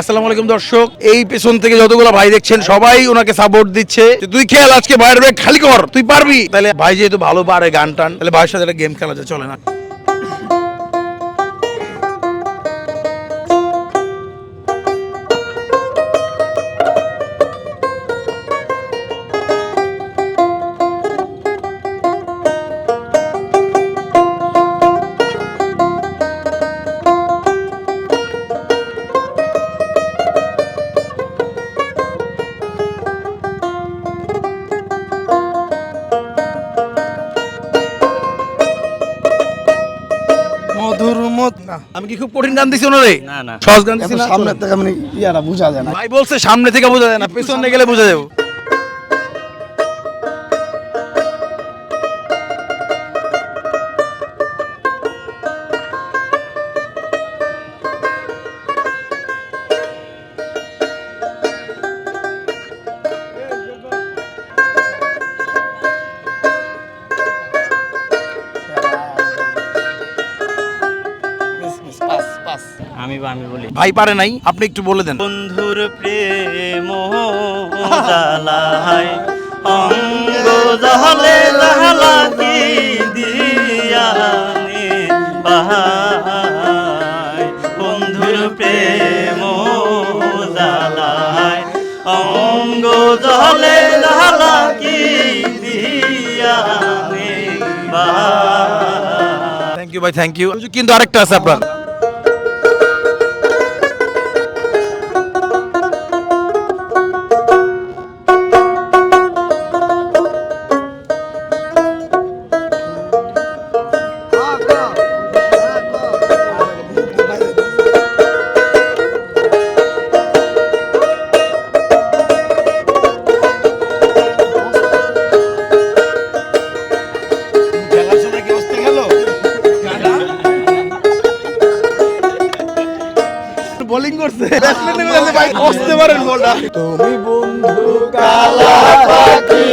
আসসালামু আলাইকুম দর্শক, এই পেছন থেকে যতগুলো ভাই দেখছেন, সবাই ওনাকে সাপোর্ট দিচ্ছে। তুই খেল, আজকে বাইরে খালি কর, তুই পারবি? তাহলে ভাই যেহেতু ভালো পারে গান টান, তাহলে ভাইয়ের সাথে একটা গেম খেলা যায় চলে না না। আমি কি খুব কঠিন গান দিছি ওনারে? না, না। সহজ গান দিছি না? সামনে থেকে মানে ইয়ারা বোঝা যায় না। ভাই বলছে সামনে থেকে বোঝা যায় না পেছনে গেলে বোঝা যাবে। আমি বা আমি বলি। ভাই পারে নাই আপনি একটু বলে দেন। বন্ধুর প্রেম অঙ্গ জহলে জাহালাকি দিয়ানে বাহাই বন্ধুর প্রেম জালায় অঙ্গ জহলে জাহালাকি দিয়ানে বাহাই থ্যাংক ইউ ভাই থ্যাংক ইউ কিন্তু আরেকটা আছে আপনার। বোলিং করছে। ব্যাটসম্যান নেমে ভাই পারেন বলটা তুমি বন্ধু কালা পাখি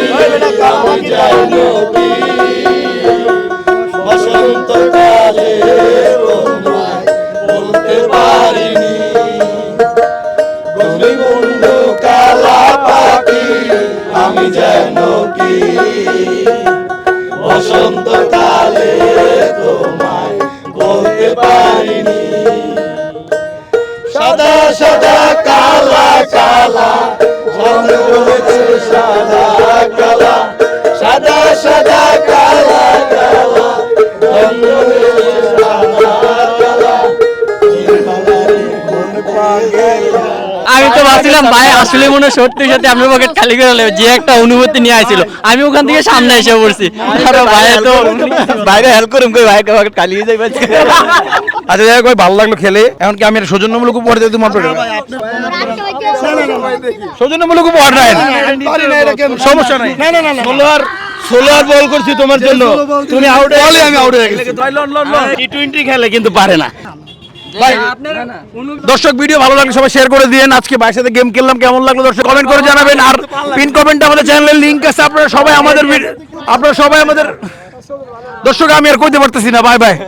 বসন্ত কালে বলতে পারিনি। তুমি বন্ধু কালা পাখি আমি জানো কি? বসন্ত কালে আমি তো ভাবছিলাম ভাই আসলে মনে হয় সত্যি সত্যি আমি পকেট খালি করে যে একটা অনুভূতি নিয়ে আসছিল আমি ওখান থেকে সামনে এসে পড়ছি আর ভাই তো বাইরে হেল্প করুন কই ভাই পকেট খালি হয়ে যাবে আচ্ছা যাই ভাই ভালো লাগল খেলে এখন কি আমি সৌজন্যমূলক উপহার দিতে তোমার সৌজন্যমূলক উপহার নাই সমস্যা নাই না না না সোলোয়ার সোলোয়ার বল করছি তোমার জন্য তুমি আউট আমি আউট হয়ে গেছি টি টোয়েন্টি খেলে কিন্তু পারে না দর্শক ভিডিও ভালো লাগলে সবাই শেয়ার করে দিয়েন। আজকে ভাইয়ের সাথে গেম খেললাম কেমন লাগল দর্শক কমেন্ট করে জানাবেন। আর পিন কমেন্ট আমাদের চ্যানেলের লিঙ্ক আছে আপনারা সবাই আমাদের আপনারা সবাই আমাদের দর্শক আমি আর কইতে পারতেছি না বাই বাই